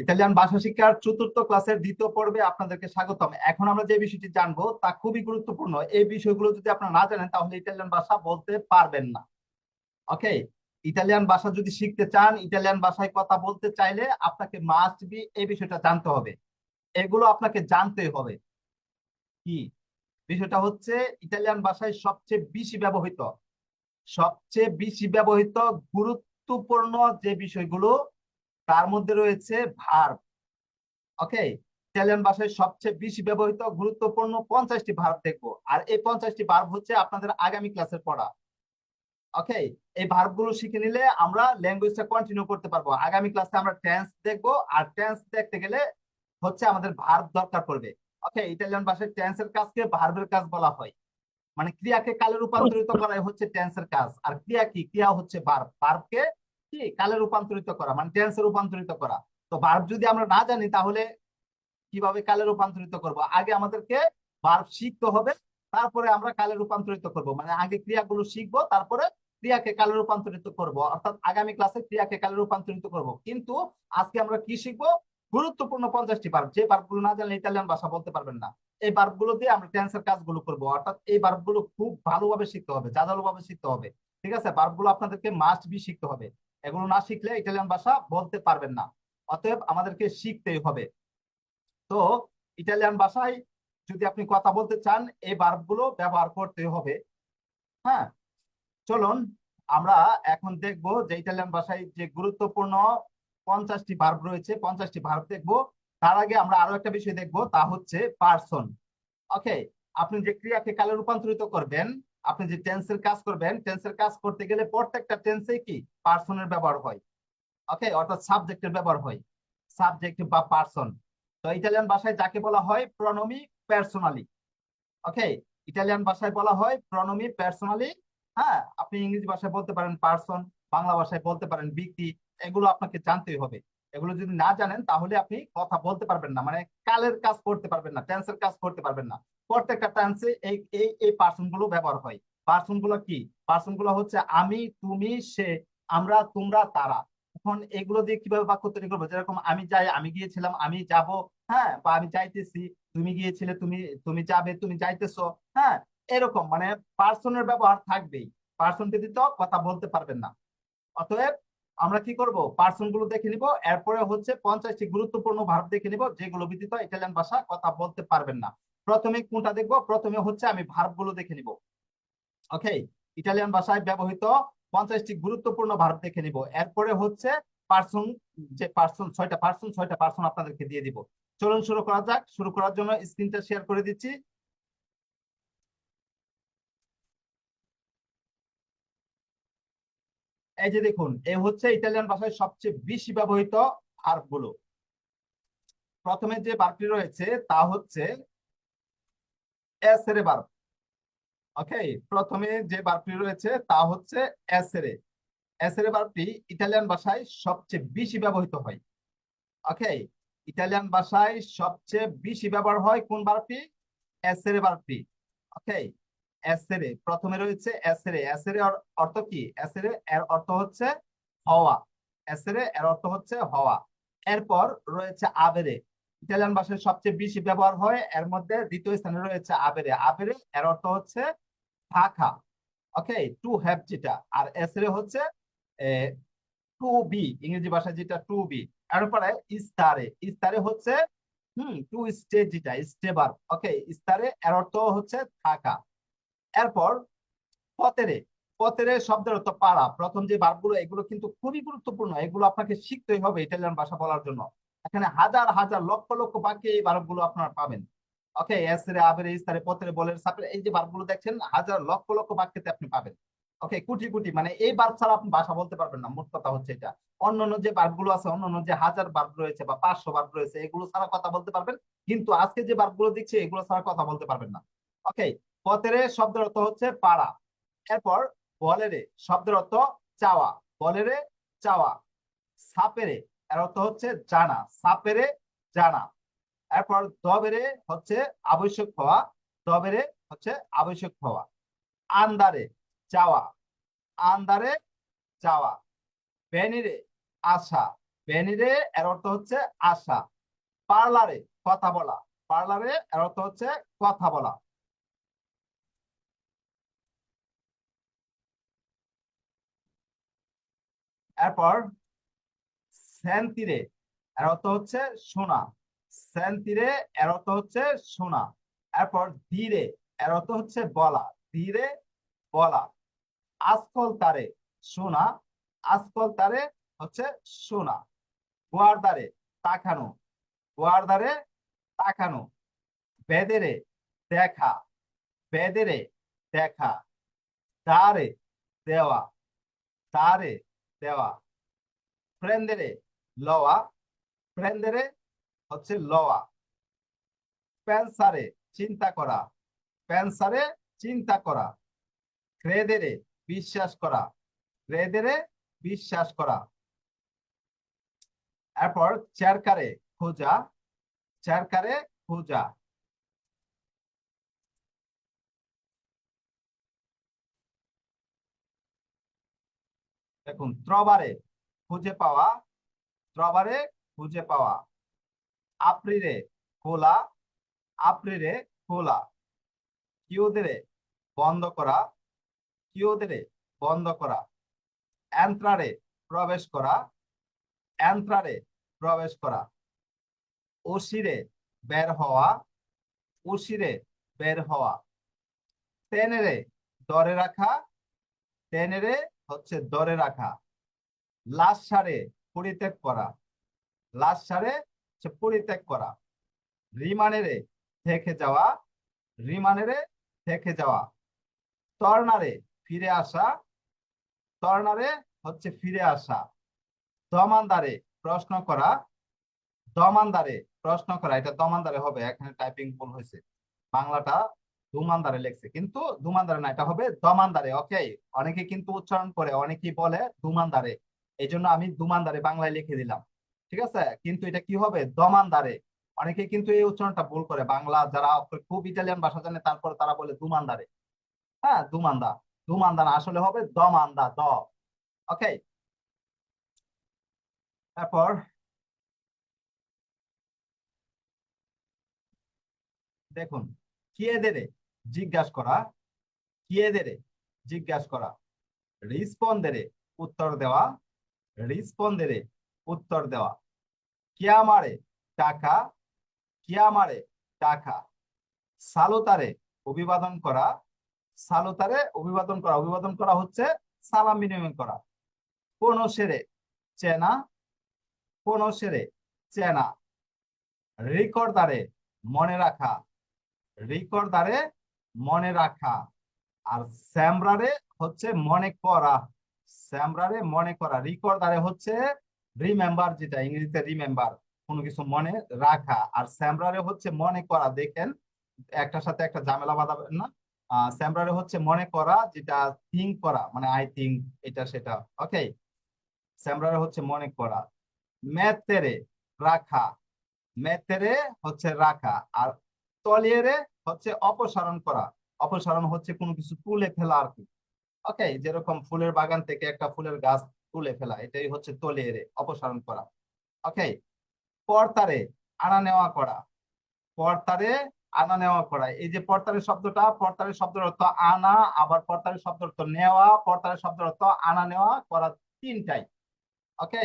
Italian ভাষা শিক্ষার চতুর্থ ক্লাসের দ্বিতীয় পর্বে আপনাদেরকে স্বাগতম। এখন আমরা যে বিষয়টি জানব তা খুবই গুরুত্বপূর্ণ। এই বিষয়গুলো যদি আপনারা না জানেন, তাহলে ইতালিয়ান ভাষা বলতে পারবেন না। ওকে ইতালিয়ান ভাষা যদি শিখতে চান, ইতালিয়ান ভাষায় কথা বলতে চাইলে আপনাকে মাস্ট বি এই বিষয়টা জানতে হবে। এগুলো আপনাকে জানতে হবে। কি? বিষয়টা হচ্ছে ইতালিয়ান ভাষায় সবচেয়ে বেশি ব্যবহৃত। সবচেয়ে বেশি ব্যবহৃত গুরুত্বপূর্ণ যে বিষয়গুলো তার মধ্যে রয়েছে ভার্ব ওকে ইতালিয়ান ভাষায় সবচেয়ে বেশি ব্যবহৃত গুরুত্বপূর্ণ পঞ্চাশটি ভার্ব দেখব। আর এই পঞ্চাশটি ভার্ব হচ্ছে আপনাদের আগামী ক্লাসের পড়া। ওকে এই ভার্ব শিখে নিলে আমরা ল্যাঙ্গুয়েজটা কন্টিনিউ করতে পারব। আগামী ক্লাসে আমরা টেন্স দেখব। আর টেন্স দেখতে গেলে হচ্ছে আমাদের ভার্ব দরকার পড়বে। ওকে ইটালিয়ান ভাষায় টেন্সের কাজকে ভার্বের কাজ বলা হয়। মানে ক্রিয়াকে কালে রূপান্তরিত করাই হচ্ছে টেন্সের কাজ। আর ক্রিয়া কি? ক্রিয়া হচ্ছে ভার্ব ভার্বকে কালে রূপান্তরিত করা মানে টেন্সে রূপান্তরিত করা। তো ভার্ব যদি আমরা না জানি, তাহলে কীভাবে কালে রূপান্তরিত করব? আগে আমাদেরকে ভার্ব শিখতে হবে, তারপরে আমরা কালে রূপান্তরিত করব। মানে আগে ক্রিয়াগুলো শিখব, তারপরে ক্রিয়াকে কালে রূপান্তরিত করব। অর্থাৎ আগামী ক্লাসে ক্রিয়াকে কালে রূপান্তরিত করব। কিন্তু আজকে আমরা কি শিখব? গুরুত্বপূর্ণ পঞ্চাশটি ভার্ব যে ভার্বগুলো না জানলে ইতালিয়ান ভাষা বলতে পারবেন না। এই ভার্বগুলো দিয়ে আমরা টেন্সের কাজগুলো করব। অর্থাৎ এই ভার্বগুলো খুব ভালোভাবে শিখতে হবে, জাজালোভাবে শিখতে হবে। ঠিক আছে? ভার্বগুলো আপনাদেরকে মাস্ট বি শিখতে হবে। এগুলো না শিখলে ইটালিয়ান ভাষা বলতে পারবেন না। অতএব আমাদেরকে শিখতেই হবে। তো ইটালিয়ান ভাষায় যদি আপনি কথা বলতে চান, এই ভার্বগুলো ব্যবহার করতে হবে। হ্যাঁ? চলুন, আমরা এখন দেখব যে ইটালিয়ান ভাষায় যে গুরুত্বপূর্ণ পঞ্চাশটি ভার্ব রয়েছে, পঞ্চাশটি ভার্ব দেখব। তার আগে আমরা আরও একটা বিষয় দেখব, তা হচ্ছে পার্সন ওকে আপনি যে ক্রিয়াকে কালে রূপান্তরিত করবেন আপনি যে টেন্সের কাজ করবেন টেন্সের কাজ করতে গেলে প্রত্যেকটা টেন্সে কি? পার্সনের ব্যবহার হয়। ওকে অর্থাৎ সাবজেক্টের ব্যবহার হয়। সাবজেক্ট বা পার্সন তো ইটালিয়ান ভাষায় যাকে বলা হয় প্রনমি পার্সোনালি ওকে ইটালিয়ান ভাষায় বলা হয় প্রনমি পার্সোনালি হ্যাঁ? আপনি ইংরেজি ভাষায় বলতে পারেন পার্সন বাংলা ভাষায় বলতে পারেন ব্যক্তি, এগুলো আপনাকে জানতেই হবে। এগুলো যদি না জানেন, তাহলে আপনি কথা বলতে পারবেন না। মানে কালের কাজ করতে পারবেন না টেন্সের কাজ করতে পারবেন না। প্রত্যেকটা টেন্সে এই এই এই পার্সনগুলো ব্যবহার হয়। পার্সনগুলো কি? পার্সনগুলো হচ্ছে আমি, তুমি, সে, আমরা, তোমরা, তারা। এখন এগুলো দিয়ে কীভাবে বাক্য তৈরি করব? যেরকম আমি যাই, আমি গিয়েছিলাম, আমি যাব হ্যাঁ বা আমি যাইতেছি, তুমি গিয়েছিলে, তুমি তুমি যাবে, তুমি যাইতেছো হ্যাঁ এরকম। মানে পার্সনের ব্যবহার থাকবেই। পার্সন ব্যতীত কথা বলতে পারবেন না। অতএব আমরা কি করব? পার্সনগুলো দেখে নিব, এরপরে হচ্ছে পঞ্চাশটি গুরুত্বপূর্ণ ভার্ব দেখে নিব, যেগুলো ব্যতীত ইটালিয়ান ভাষা কথা বলতে পারবেন না। প্রথমে কোনটা দেখব? প্রথমে হচ্ছে আমি ভার্বগুলো দেখে নিব। ওকে ইটালিয়ান ভাষায় ব্যবহৃত পঞ্চাশটি গুরুত্বপূর্ণ ভার্ব দেখে নিব। এরপরে হচ্ছে পার্সন যে পার্সন ছয়টা পার্সন ছয়টা পার্সন আপনাদেরকে দিয়ে দিব। চলুন শুরু করা যাক। শুরু করার জন্য স্ক্রিনটা শেয়ার করে দিচ্ছি। এই যে দেখুন, এ হচ্ছে ইটালিয়ান ভাষায় সবচেয়ে বেশি ব্যবহৃত ভার্বগুলো প্রথমে যে ভার্বটি রয়েছে, তা হচ্ছে এসেরে ভার্ব ওকে প্রথমে যে ভার্বটি রয়েছে তা হচ্ছে এসেরে এসেরে ভার্বটি ইটালিয়ান ভাষায় সবচেয়ে বেশি ব্যবহৃত হয়। ওকে ইটালিয়ান ভাষায় সবচেয়ে বেশি ব্যবহার হয় কোন ভার্বটি এসেরে ভার্বটি ওকে এসেরে প্রথমে রয়েছে এসেরে এসেরে অর্থ কি? এসেরে এর অর্থ হচ্ছে হওয়া। এসেরে এর অর্থ হচ্ছে হওয়া। এরপর রয়েছে আবেরে। ইটালিয়ান ভাষায় সবচেয়ে বেশি ব্যবহার হয়, এর মধ্যে দ্বিতীয় স্থানে রয়েছে আবেরে। আবেরে এর অর্থ হচ্ছে থাকা ওকে টু হ্যাভ যেটা, আর এসেরে হচ্ছে টু বি ইংরেজি যেটা টু বি এরপরে ইস্তারে ইস্তারে হচ্ছে, হুম টু স্টে যেটা স্টেবার ওকে, ইস্তারে এর অর্থ হচ্ছে থাকা। এরপর পতেরে পতেরে শব্দের অর্থ পাড়া। প্রথম যে ভার্বগুলো এগুলো কিন্তু খুবই গুরুত্বপূর্ণ। এগুলো আপনাকে শিখতেই হবে ইটালিয়ান ভাষা বলার জন্য। এখানে হাজার হাজার, লক্ষ লক্ষ বাক্যে এই ভার্বগুলো আপনারা পাবেন। ওকে, এসরে, আবেরে, ইস্তারে পতেরে বলের সাপের, এই যে ভার্বগুলো দেখছেন, হাজার, লক্ষ লক্ষ বাক্যেতে আপনি পাবেন। ওকে, কোটি কোটি মানে এই ভার্ব ছাড়া আপনি ভাষা বলতে পারবেন না, মোট কথা হচ্ছে এটা। অন্যান্য যে ভার্বগুলো আছে, অন্যান্য যে হাজার ভার্ব রয়েছে বা পাঁচশো ভার্ব রয়েছে, এগুলো ছাড়া কথা বলতে পারবেন, কিন্তু আজকে যে ভার্বগুলো দিচ্ছে, এগুলো ছাড়া কথা বলতে পারবেন না। ওকে পতেরে শব্দের অর্থ হচ্ছে পাড়া। এরপর বলেরে, শব্দের অর্থ চাওয়া। বলেরে, চাওয়া। সাপেরে এর অর্থ হচ্ছে জানা, সাপেরে জানা। এরপর দবেরে হচ্ছে আবশ্যক হওয়া দবেরে হচ্ছে আবশ্যক হওয়া। আন্দারে যাওয়া আন্দারে যাওয়া। বেনিরে আসা বেনিরে এর অর্থ হচ্ছে আশা পার্লারে কথা বলা, পার্লারে এর অর্থ হচ্ছে কথা বলা। এরপর সেন্তিরে এর অর্থ হচ্ছে সোনা। সেন্তিরে এর অর্থ হচ্ছে সোনা। এরপর ধীরে, এর অর্থ হচ্ছে বলা। ধীরে, বলা। আজকল তারে সোনা। আজকল তারে হচ্ছে সোনা। গোয়ারদারে তাকানো। গোয়ারদারে তাকানো। বেদেরে দেখা। বেদেরে দেখা। তারে দেওয়া। তারে দেওয়া। ফ্রেন্ডেরে লওয়া, ফ্রেন্ডেরে হচ্ছে লওয়া। পেন্সারে চিন্তা করা পেন্সারে চিন্তা করা। ক্রেদেরে বিশ্বাস করা, ক্রেদেরে বিশ্বাস করা। এরপর চেরকারে খোঁজা চেরকারে খোঁজা। দেখুন, ত্রবারে খুঁজে পাওয়া ত্রবারে খুঁজে পাওয়া। আপ্রিরে খোলা আপ্রিরে খোলা। কিওদেরে বন্ধ করা কিওদেরে বন্ধ করা। এন্ত্রারে প্রবেশ করা, এন্ত্রারে প্রবেশ করা। ওসিরে বের হওয়া, ওসিরে বের হওয়া। তেনেরে দরে রাখা তেনেরে হচ্ছে দরে রাখা। লাশ সারে পরিত্যাগ করা। লাশ সারে হচ্ছে পরিত্যাগ করা। রিমানেরে থেকে যাওয়া, রিমানেরে থেকে যাওয়া। তর্নারে ফিরে আসা, তর্নারে হচ্ছে ফিরে আসা। দমানদারে প্রশ্ন করা, দমানদারে প্রশ্ন করা, এটা দমানদারে হবে, এখানে টাইপিং ভুল হয়েছে। বাংলাটা দুমানদারে লেখছে, কিন্তু দুমানদারে না, এটা হবে দমানদারে ওকে অনেকে কিন্তু উচ্চারণ করে, অনেকেই বলে দুমানদারে। এই জন্য আমি দুমানদারে বাংলায় লিখে দিলাম। ঠিক আছে? কিন্তু এটা কি হবে? দমানদারে। অনেকে কিন্তু এই উচ্চারণটা ভুল করে। বাংলা যারা খুব ইটালিয়ান ভাষা জানে, তারপর তারা বলে দুমানদারে। হ্যাঁ দুমান্দা। দুমান্দা না আসলে হবে দমান্দা, দ। ওকে? তারপর দেখুন কিয়েদেরে জিজ্ঞাসা করা। কিয়েদেরে জিজ্ঞাসা করা। রিসপন্দেরে উত্তর দেওয়া। রিসপন্দেরে উত্তর দেওয়া। কিয়ামারে টাকা। কিয়ামারে টাকা। সালোতারে অভিবাদন করা। সালোতারে অভিবাদন করা। অভিবাদন করা হচ্ছে সালাম বিনিময় করা। কোন সেরে চেনা। কোন সেরে চেনা। রিকর্দারে মনে রাখা। রিকর্দারে মনে রাখা। আর স্যামরারে হচ্ছে মনে করা। স্যামরারে মনে করা রিকর্দারে হচ্ছে রিমেম্বার যেটা, ইংরেজিতে রিমেম্বার কোনো কিছু মনে রাখা। আর স্যামরারে হচ্ছে মনে করা, দেখেন, একটার সাথে একটা ঝামেলা বাঁধাবেন না। স্যামরারে হচ্ছে মনে করা যেটা থিঙ্ক করা মানে আই থিঙ্ক এটা সেটা ওকে স্যামরারে হচ্ছে মনে করা। মেতেরে রাখা ম্যাথেরে হচ্ছে রাখা। আর তলিয়েরে হচ্ছে অপসারণ করা। অপসারণ হচ্ছে কোনো কিছু তুলে ফেলা আর কি। ওকে যেরকম ফুলের বাগান থেকে একটা ফুলের গাছ তুলে ফেলা, এটাই হচ্ছে তলিয়েরে অপসারণ করা। ওকে পর্তারে আনা নেওয়া করা। পর্তারে আনা নেওয়া করা। এই যে পর্তারের শব্দটা, পর্তারের শব্দের অর্থ আনা, আবার পর্তারের শব্দের অর্থ নেওয়া, পর্তারের শব্দের অর্থ আনা নেওয়া করা তিনটাই। ওকে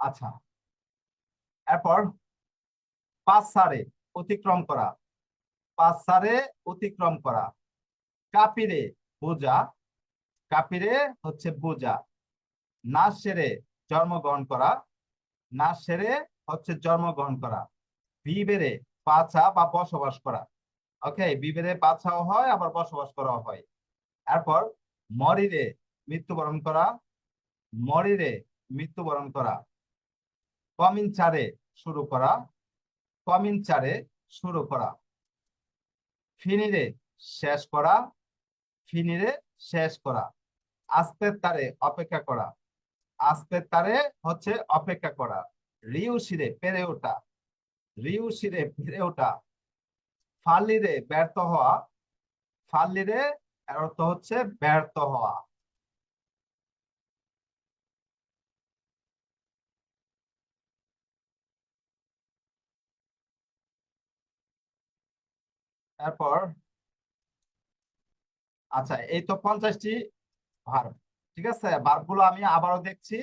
আচ্ছা। এরপর পাঁচ সারে অতিক্রম করা। পাঁচ সারে অতিক্রম করা। কাপিরে বোঝা, কাপিরে হচ্ছে বোঝা। নাচ সেরে জন্মগ্রহণ করা, নাচ সেরে হচ্ছে জন্মগ্রহণ করা। বিবেরে পাছা বা বসবাস করা। ওকে বিবেরে পাছাও হয়, আবার বসবাস করাও হয়। এরপর মরিরে মৃত্যুবরণ করা, মরিরে মৃত্যুবরণ করা। কমিন চারে শুরু করা কমিন চারে শুরু করা। ফিনিরে শেষ করা ফিনিরে শেষ করা। আস্তে তারে অপেক্ষা করা। আস্তে তারে হচ্ছে অপেক্ষা করা। রিউ শিরে পেরে ওঠা। রিউ শিরে পেরে ওঠা। ফাল্লিরে ব্যর্থ হওয়া। ফাল্লিরে অর্থ হচ্ছে ব্যর্থ হওয়া। তারপর আচ্ছা এই তো পঞ্চাশটি ভার্ব ঠিক আছে? ভার্বগুলো আমি আবারও দেখছি।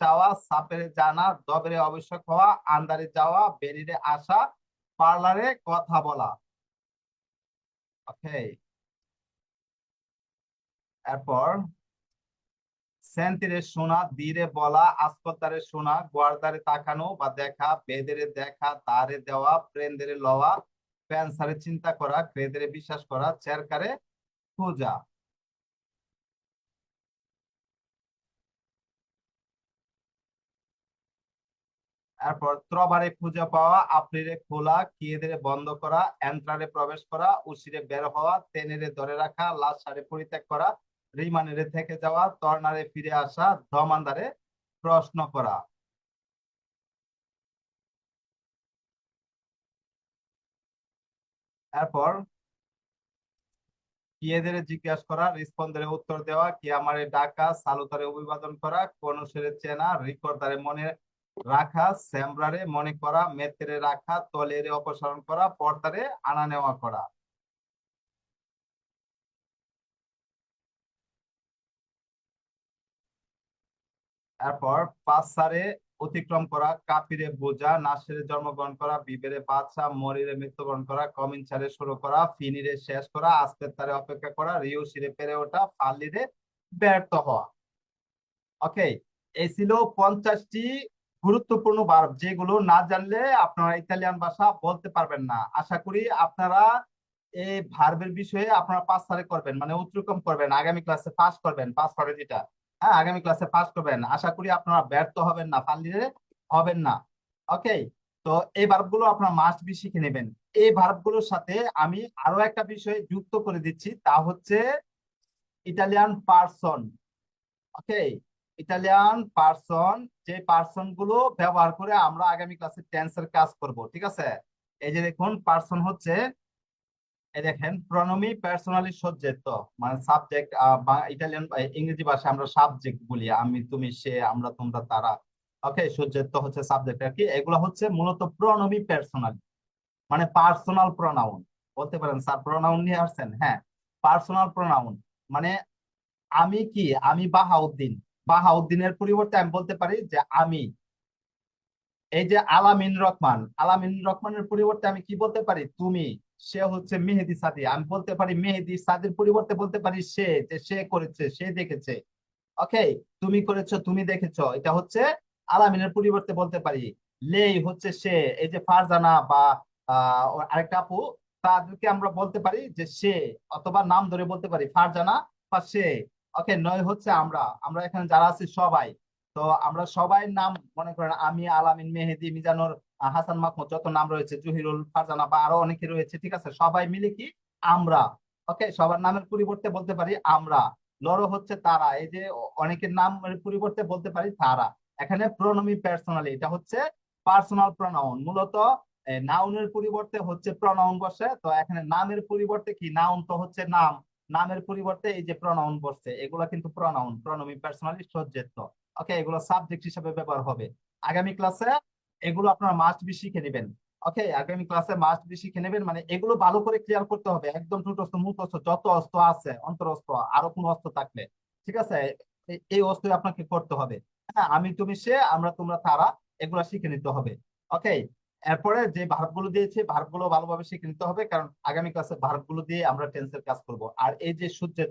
চাওয়া, সাপেরে জানা হওয়া আন্দারে যাওয়া আসা পার্লারে কথা বলা। ওকে এরপর সেন্তিরে শোনা ধীরে বলা, আসপতারে শোনা গোয়ারদারে তাকানো বা দেখা, বেদেরে দেখা তারে দেওয়া, প্রেন্দেরে লওয়া, প্যান্সারে চিন্তা করা, ক্রেদেরে বিশ্বাস করা, চেরকারে খোঁজা। এরপর ত্রবারে খুঁজে পাওয়া আপ্রিরে খোলা, কিয়েদের বন্ধ করা এন্ট্রারে প্রবেশ করা উশিরে বের হওয়া, তেনেরে ধরে রাখা লাশারে পরিত্যাগ করা রিমানেরে থেকে যাওয়া তর্নারে ফিরে আসা দমানদারে প্রশ্ন করা। এরপর কিয়েদের জিজ্ঞাসা করা রিসপন্ডারে উত্তর দেওয়া, কি আমারে ডাকা, সালুতারে অভিবাদন করা কোন সেরে চেনা, রিকর্ডারে মনে রাখা, স্যামরারে মনে করা মেতেরে রাখা, তলেরে অপসারণ করা, পর্দারে আনা নেওয়া করা। এরপর পাঁচসারে অতিক্রম করা কাপিরে বোঝা, নাসেরে জন্মগ্রহণ করা, বিবেরে বাচ্চা মরিরে মৃত্যুবরণ করা কমিনসারে শুরু করা, ফিনিরে শেষ করা, আস্তের তারে অপেক্ষা করা রিও সিরে পেরে ওঠা, ফাল্লিরে ব্যর্থ হওয়া। ওকে এই ছিল পঞ্চাশটি গুরুত্বপূর্ণ ভার্ব যেগুলো না জানলে আপনারা ইতালিয়ান ভাষা বলতে পারবেন না। আশা করি আপনারা এই ভার্বের বিষয়ে আপনারা পাস সারে করবেন মানে অতিক্রম করবেন, আগামী ক্লাসে পাস করবেন পাস করে যেটা। হ্যাঁ আগামী ক্লাসে পাস করবেন। আশা করি আপনারা ব্যর্থ হবেন না ফালিয়ে হবেন না। ওকে তো এই ভার্বগুলো আপনারা মাস্ট বি শিখে নেবেন। এই ভার্বগুলোর সাথে আমি আরও একটা বিষয় যুক্ত করে দিচ্ছি, তা হচ্ছে Italian person okay Italian person যে পার্সনগুলো ব্যবহার করে আমরা আগামী ক্লাসে টেন্সের কাজ করব, ঠিক আছে? এই যে দেখুন পার্সন হচ্ছে দেখেন প্রণমী পার্সোনালি সজ্জিত মানে সাবজেক্ট ইটালিয়ান ইংরেজি ভাষায় আমরা সাবজেক্ট বলি, আমি, তুমি, সে, আমরা, তোমরা, তারা। ওকে, সজ্জিত হচ্ছে সাবজেক্ট আর কি, এগুলো হচ্ছে মূলত প্রণমী পার্সোনালি মানে পার্সোনাল প্রনাউন বলতে পারেন স্যার প্রনাউন নিয়ে আসছেন হ্যাঁ পার্সোনাল প্রনাউন মানে আমি কি, আমি বাহাউদ্দিন, বাহাউদ্দিনের পরিবর্তে আমি বলতে পারি যে আমি। এই যে আলামিন রহমান, আলামিন রহমানের পরিবর্তে আমি কি বলতে পারি? তুমি। সে হচ্ছে মেহেদি সাদি। আমি বলতে পারি মেহেদি সাদির পরিবর্তে বলতে পারি সে, যে সে করেছে, সে দেখেছে। ওকে? তুমি করেছ, তুমি দেখেছ। এটা হচ্ছে আলামিনের পরিবর্তে বলতে পারি। লেই হচ্ছে সে, এই যে ফারজানা বা আরেকটা আপু, তাদেরকে আমরা বলতে পারি যে সে, অথবা নাম ধরে বলতে পারি, ফারজানা বা সে। ওকে? নয় হচ্ছে আমরা। আমরা এখানে যারা আছি সবাই। তো আমরা সবাই নাম মনে করেন আমি, আলামিন, মেহেদি, মিজানুর হাসান মাহমুদ যত নাম রয়েছে, জহিরুল, ফারজানা বা আরও অনেকে রয়েছে, ঠিক আছে? সবাই মিলে কি? আমরা ওকে সবার নামের পরিবর্তে বলতে পারি আমরা। লড়ো হচ্ছে তারা। এই যে অনেকের নামের পরিবর্তে বলতে পারি তারা। এখানে প্রণমী পার্সোনালি এটা হচ্ছে পার্সোনাল প্রনাউন মূলত নাউনের পরিবর্তে হচ্ছে প্রনাউন বসে। তো এখানে নামের পরিবর্তে কি? নাউন তো হচ্ছে নাম। নামের পরিবর্তে এই যে প্রনাউন বসছে, এগুলা কিন্তু প্রনাউন প্রণমী পার্সোনালি সজ্জিত ওকে এগুলো সাবজেক্ট হিসেবে ব্যবহার হবে। আগামী ক্লাসে এগুলো আপনারা মাস্ট বি শিখে নেবেন। ওকে আগামী ক্লাসে মাস্ট বি শিখে নেবেন মানে এগুলো ভালো করে ক্লিয়ার করতে হবে। একদম ঠোঁটস্থ মুখস্থ যত অস্ত্র আছে অন্তরস্থ আরও কোনো অস্ত্র থাকলে ঠিক আছে? এই অস্ত্র আপনাকে করতে হবে। হ্যাঁ আমি তুমি সে, আমরা তোমরা তারা, এগুলো শিখে নিতে হবে। ওকে এরপরে যে ভার্বগুলো দিয়েছে ভার্বগুলো ভালোভাবে শিখে নিতে হবে, কারণ আগামী ক্লাসে ভার্বগুলো দিয়ে আমরা টেন্সের কাজ করব। আর এই যে সূর্যের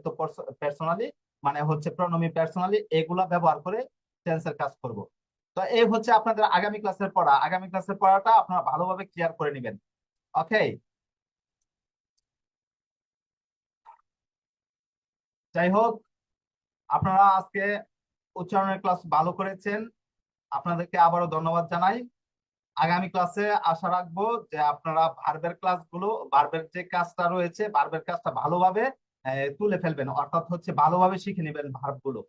পার্সোনালি মানে হচ্ছে প্রণমী পার্সোনালি এগুলা ব্যবহার করে টেন্সের কাজ করব। তো এই হচ্ছে আপনাদের আগামী ক্লাসের পড়া। আগামী ক্লাসের পড়াটা আপনারা ভালোভাবে ক্লিয়ার করে নেবেন। ওকে যাই হোক, আপনারা আজকে উচ্চারণের ক্লাস ভালো করেছেন। আপনাদেরকে আবারও ধন্যবাদ জানাই। আগামী ক্লাসে আশা রাখব যে আপনারা ভার্বের ক্লাসগুলো ভার্বের যে কাজটা রয়েছে ভার্বের কাজটা ভালোভাবে তুলে ফেলবেন। অর্থাৎ হচ্ছে ভালোভাবে শিখে নেবেন ভার্বগুলো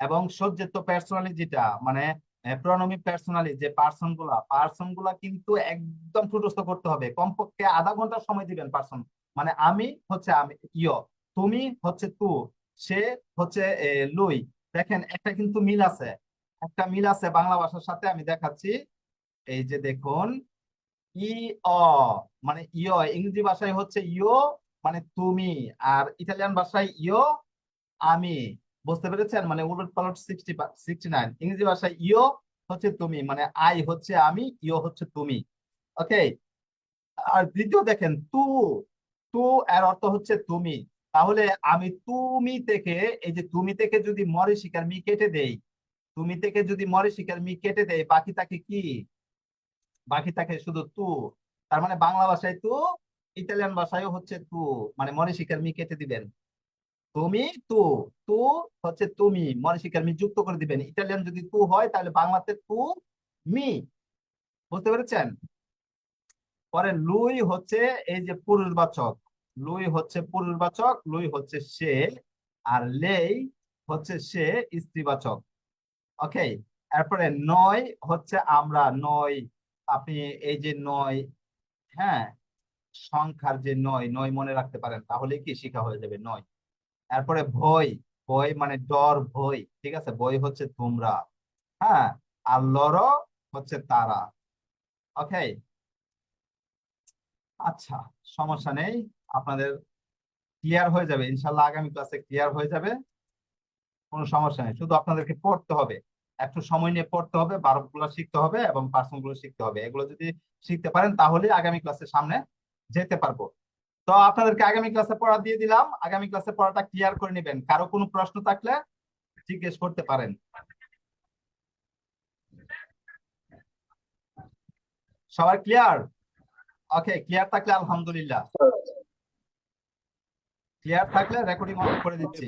এবং সজ্জিত পার্সোনালি যেটা মানে প্রণমী পার্সোনালি যে পার্সনগুলা পার্সনগুলা কিন্তু একদম ঠুটস্থ করতে হবে। কমপক্ষে আধা ঘণ্টা সময় দিবেন পার্সন মানে আমি হচ্ছে আমি, ইয়, তুমি হচ্ছে তু, সে হচ্ছে লুই। দেখেন, একটা কিন্তু মিল আছে। একটা মিল আছে বাংলা ভাষার সাথে, আমি দেখাচ্ছি। এই যে দেখুন ই অ মানে ইয়, ইংরেজি ভাষায় হচ্ছে ইয় মানে তুমি, আর ইতালিয়ান ভাষায় ইয়, আমি। বুঝতে পেরেছেন? মানে উলট পালট সিক্সটি সিক্সটি নাইন ইংরেজি ভাষায় ইয়ো হচ্ছে তুমি মানে আই হচ্ছে আমি, ইয়ো হচ্ছে তুমি। ওকে? আর দ্বিতীয় দেখেন, তু তু এর অর্থ হচ্ছে তুমি। তাহলে আমি তুমি থেকে, এই যে তুমি থেকে যদি মরে শিকার মি কেটে দেই, তুমি থেকে যদি মরে শিকার মি কেটে দেই, বাকি থাকে কি? বাকি থাকে শুধু তু। তার মানে বাংলা ভাষায় তু, ইতালিয়ান ভাষায় হচ্ছে তু। মানে মরে শিকার মি কেটে দিবেন। তুমি তু তু হচ্ছে তুমি। মনে শিক্ষার মি যুক্ত করে দিবেন। ইতালিয়ান যদি তু হয়, তাহলে বাংলাতে তু, মি। বুঝতে পেরেছেন? পরে লুই হচ্ছে এই যে পুরুষবাচক লুই হচ্ছে পুরুষবাচক লুই হচ্ছে সে, আর লেই হচ্ছে সে স্ত্রীবাচক। ওকে এরপরে নয় হচ্ছে আমরা, নয় আপনি এই যে নয় হ্যাঁ? সংখ্যার যে নয় নয় মনে রাখতে পারেন তাহলে কি শিখা হয়ে যাবে, নয়। এরপরে ভয় ভয় মানে ডর, ভয়, ঠিক আছে? ভয় হচ্ছে তোমরা হ্যাঁ? আর লড় হচ্ছে তারা ওকে আচ্ছা সমস্যা নেই, আপনাদের ক্লিয়ার হয়ে যাবে, ইনশাল্লাহ আগামী ক্লাসে ক্লিয়ার হয়ে যাবে, কোনো সমস্যা নেই, শুধু আপনাদেরকে পড়তে হবে, একটু সময় নিয়ে পড়তে হবে বারো গুলো শিখতে হবে এবং পার্সনগুলো শিখতে হবে, এগুলো যদি শিখতে পারেন তাহলে আগামী ক্লাসের সামনে যেতে পারব। তো আপনাদেরকে আগামী ক্লাসে পড়া দিয়ে দিলাম। আগামী ক্লাসে পড়াটা ক্লিয়ার করে নেবেন। কারও কোনো প্রশ্ন থাকলে জিজ্ঞেস করতে পারেন। সবার ক্লিয়ার? ওকে, ক্লিয়ার থাকলে আলহামদুলিল্লাহ। ক্লিয়ার থাকলে রেকর্ডিং অফ করে দিচ্ছি।